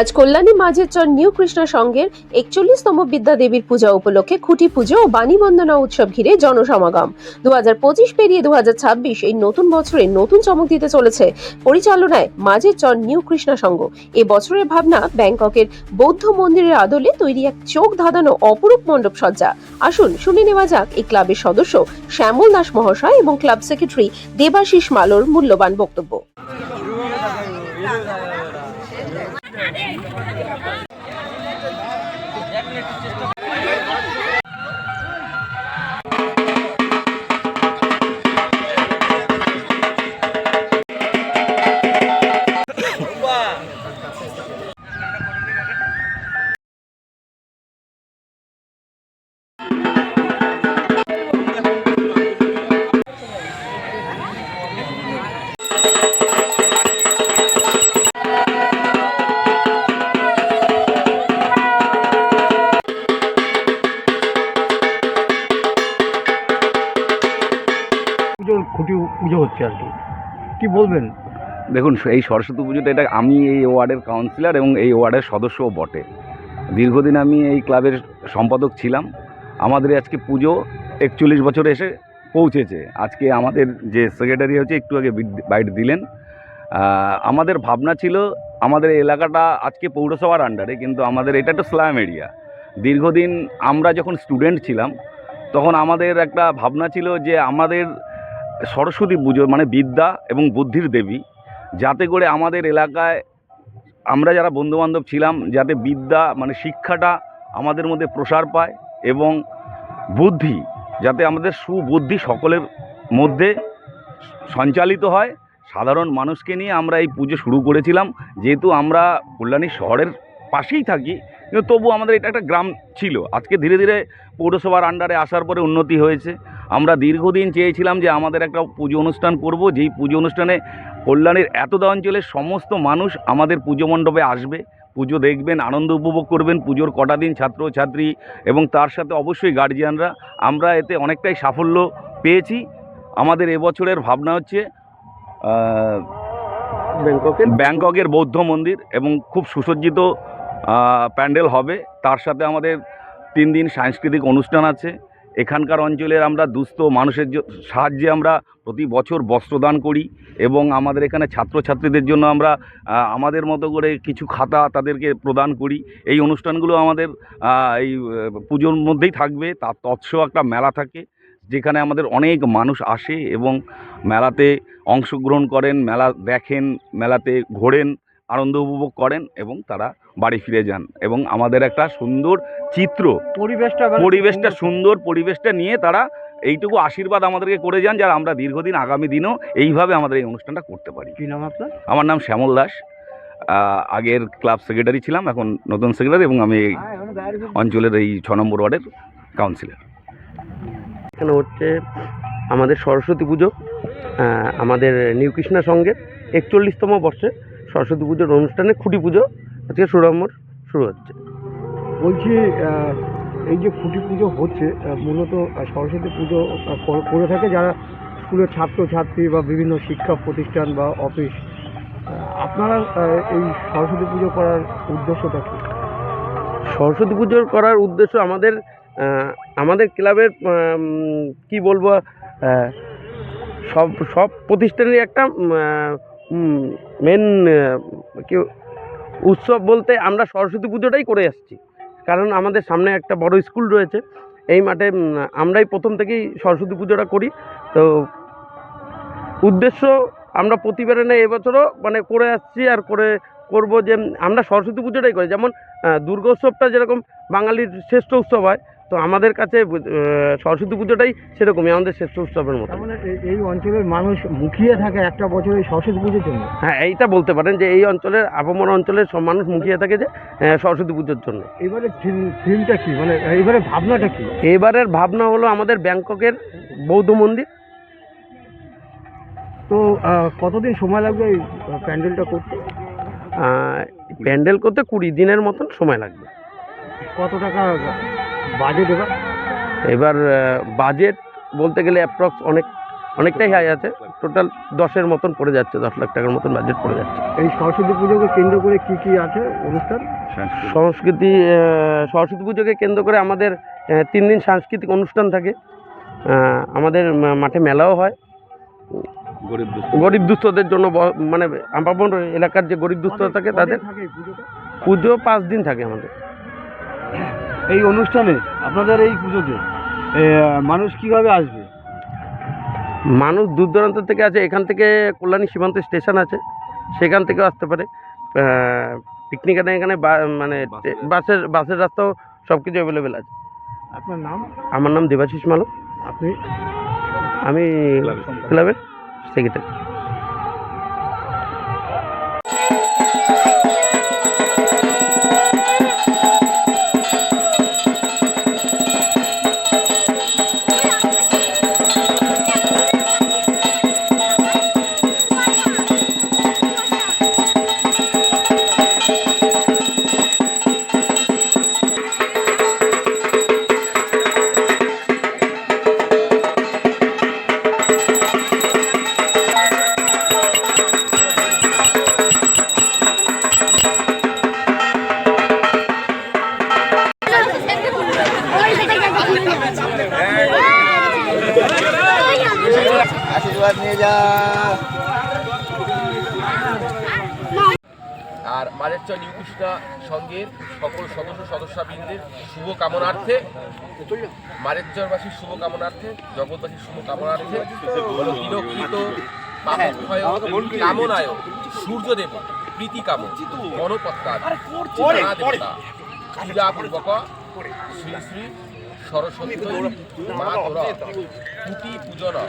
আজ কল্যাণী মাঝের চর নিউ কৃষ্ণা সংঘের একচল্লিশতম বিদ্যা দেবীর পূজা উপলক্ষে খুঁটি পুজো ও বাণী বন্দনা উৎসব ঘিরে জনসমাগম। দু হাজার পঁচিশ পেরিয়ে দু হাজার ছাব্বিশ এই নতুন বছরে নতুন চমক দিতে চলেছে পরিচালনায় মাঝের চর নিউ কৃষ্ণা সংঘ। এ বছরের ভাবনা ব্যাংককের বৌদ্ধ মন্দিরের আদলে তৈরি এক চোখ ধাঁধানো অপরূপ মণ্ডপ সজ্জা। আসুন শুনে নেওয়া যাক এই ক্লাবের সদস্য শ্যামল দাস মহাশয় এবং ক্লাব সেক্রেটারি দেবাশিস মালোর মূল্যবান বক্তব্য। পুজো হচ্ছে আর কি। কি বলবেন? দেখুন, এই সরস্বতী পুজোটা এটা আমি এই ওয়ার্ডের কাউন্সিলর এবং এই ওয়ার্ডের সদস্যও বটে। দীর্ঘদিন আমি এই ক্লাবের সম্পাদক ছিলাম। আমাদের আজকে পুজো একচল্লিশ বছরে এসে পৌঁছেছে। আজকে আমাদের যে সেক্রেটারি হচ্ছে একটু আগে বাইট দিলেন। আমাদের ভাবনা ছিল, আমাদের এলাকাটা আজকে পৌরসভার আন্ডারে কিন্তু আমাদের এটা একটা স্ল্যাম এরিয়া। দীর্ঘদিন আমরা যখন স্টুডেন্ট ছিলাম, তখন আমাদের একটা ভাবনা ছিল যে আমাদের সরস্বতী পুজো মানে বিদ্যা এবং বুদ্ধির দেবী। যাতে করে আমাদের এলাকায় আমরা যারা বন্ধুবান্ধব ছিলাম, যাতে বিদ্যা মানে শিক্ষাটা আমাদের মধ্যে প্রসার পায় এবং বুদ্ধি যাতে আমাদের সুবুদ্ধি সকলের মধ্যে সঞ্চালিত হয়। সাধারণ মানুষকে নিয়ে আমরা এই পুজো শুরু করেছিলাম। যেহেতু আমরা কল্যাণী শহরের পাশেই থাকি, কিন্তু তবু আমাদের এটা একটা গ্রাম ছিল। আজকে ধীরে ধীরে পৌরসভার আন্ডারে আসার পরে উন্নতি হয়েছে। আমরা দীর্ঘদিন চেয়েছিলাম যে আমাদের একটা পুজো অনুষ্ঠান করব যেই পুজো অনুষ্ঠানে কল্যাণীর এতটা অঞ্চলের সমস্ত মানুষ আমাদের পুজো মণ্ডপে আসবে পুজো দেখবেন আনন্দ উপভোগ করবেন পুজোর কটা দিন ছাত্র ছাত্রী এবং তার সাথে অবশ্যই গার্জিয়ানরা আমরা এতে অনেকটাই সাফল্য পেয়েছি। আমাদের এবছরের ভাবনা হচ্ছে ব্যাংককের? ব্যাংককের বৌদ্ধ মন্দির এবং খুব সুসজ্জিত প্যান্ডেল হবে। তার সাথে আমাদের তিন দিন সাংস্কৃতিক অনুষ্ঠান আছে। এখানকার অঞ্চলের আমরা দুস্থ মানুষের সাহায্যে আমরা প্রতি বছর বস্ত্রদান করি এবং আমাদের এখানে ছাত্রছাত্রীদের জন্য আমরা আমাদের মতো করে কিছু খাতা তাদেরকে প্রদান করি। এই অনুষ্ঠানগুলো আমাদের এই পুজোর মধ্যেই থাকবে। তার তৎস একটা মেলা থাকে যেখানে আমাদের অনেক মানুষ আসে এবং মেলাতে অংশগ্রহণ করেন, মেলা দেখেন, মেলাতে ঘোরেন। আনন্দ উপভোগ করেন এবং তারা বাড়ি ফিরে যান এবং আমাদের একটা সুন্দর চিত্র পরিবেশটা পরিবেশটা সুন্দর পরিবেশটা নিয়ে তারা এইটুকু আশীর্বাদ আমাদেরকে করে যান যারা আমরা দীর্ঘদিন আগামী দিনও এইভাবে আমাদের এই অনুষ্ঠানটা করতে পারি। কি নাম আপনার? আমার নাম শ্যামল দাস। আগের ক্লাব সেক্রেটারি ছিলাম এখন নতুন সেক্রেটারি এবং আমি এই অঞ্চলের এই ছ নম্বর ওয়ার্ডের কাউন্সিলর। এখানে হচ্ছে আমাদের সরস্বতী পুজো আমাদের নিউ কৃষ্ণা সঙ্গের একচল্লিশতম বর্ষে সরস্বতী পুজোর অনুষ্ঠানে খুঁটি পুজো আজকে সুরাম্বর শুরু হচ্ছে। বলছি এই যে খুঁটি পুজো হচ্ছে মূলত সরস্বতী পুজো করে থাকে যারা স্কুলের ছাত্রছাত্রী বা বিভিন্ন শিক্ষা প্রতিষ্ঠান বা অফিস আপনারা এই সরস্বতী পুজো করার উদ্দেশ্যটা কি? সরস্বতী পুজোর করার উদ্দেশ্য আমাদের আমাদের ক্লাবের কি বলব সব সব প্রতিষ্ঠানের একটা মেন কি, উৎসব বলতে আমরা সরস্বতী পুজোটাই করে আসছি। কারণ আমাদের সামনে একটা বড় স্কুল রয়েছে। এই মাঠে আমরাই প্রথম থেকেই সরস্বতী পুজোটা করি। তো, উদ্দেশ্য আমরা প্রতিবারে না, এবছরও মানে করে আসছি আর করে, করব যে আমরা সরস্বতী পুজোটাই করি। যেমন দুর্গোৎসবটা যেরকম বাঙালির শ্রেষ্ঠ উৎসব হয় তো আমাদের কাছে সরস্বতী পুজোটাই সেরকমই আমাদের শ্রেষ্ঠ উৎসবের মতো। মানে এই- অঞ্চলের মানুষ মুখিয়ে থাকে একটা বছর এই সরস্বতী পুজোর জন্য? হ্যাঁ এইটা বলতে পারেন যে এই অঞ্চলের আপামর অঞ্চলের সব মানুষ মুখিয়ে থাকে যে সরস্বতী পুজোর জন্য। এবারে ফিল্মটা কি? মানে এবারে ভাবনাটা কি? এবারের ভাবনা হলো আমাদের ব্যাংককের বৌদ্ধ মন্দির। তো কতদিন সময় লাগবে এই প্যান্ডেলটা করতে? প্যান্ডেল করতে কুড়ি দিনের মতন সময় লাগবে। কত টাকা বাজেট এবার? এবার বাজেট বলতে গেলে অ্যাপ্রক্স অনেক অনেকটাই হাই আছে। টোটাল দশের মতন পড়ে যাচ্ছে দশ লাখ টাকার মতন বাজেট পড়ে যাচ্ছে। এই সরস্বতী পুজোকে কেন্দ্র করে কি কি আছে অনুষ্ঠান? সংস্কৃতি সরস্বতী পুজোকে কেন্দ্র করে আমাদের তিন দিন সাংস্কৃতিক অনুষ্ঠান থাকে। আমাদের মা- মাঠে মেলাও হয়। গরিব গরিব দুস্থদের জন্য ব- মানে আমার এলাকার যে গরিব দুস্থ থাকে তাদের থাকে পুজো পাঁচ দিন থাকে আমাদের। এই অনুষ্ঠানে আপনাদের এই পুজোতে মানুষ কীভাবে আসবে? মানুষ দূর দূরান্ত থেকে আছে এখান থেকে কল্যাণী সীমান্ত স্টেশন আছে সেখান থেকেও আসতে পারে। পিকনিক এখানে মানে বাসের বাসের রাস্তাও সব কিছু অ্যাভেলেবেল আছে। আপনার নাম? আমার নাম দেবাশিস মালক। আপনি? আমি ক্লাবের সেক্রেটারি। আশীর্বাদ নিয়ে যা আর মালেরচর নিউ কৃষ্ণা সংঘের সকল সদস্য সদস্যবৃন্দের শুভ কামনার্থে মালেরচরবাসীর শুভ কামনার্থে জগৎবাসীর শুভ কামনার্থে পাপক্ষয় কামনায় সূর্যদেব প্রীতি কাম গণপত্তা দেবতা পূজা পূর্বক শ্রী শ্রী সরস্বতী মা তোরা পুজো না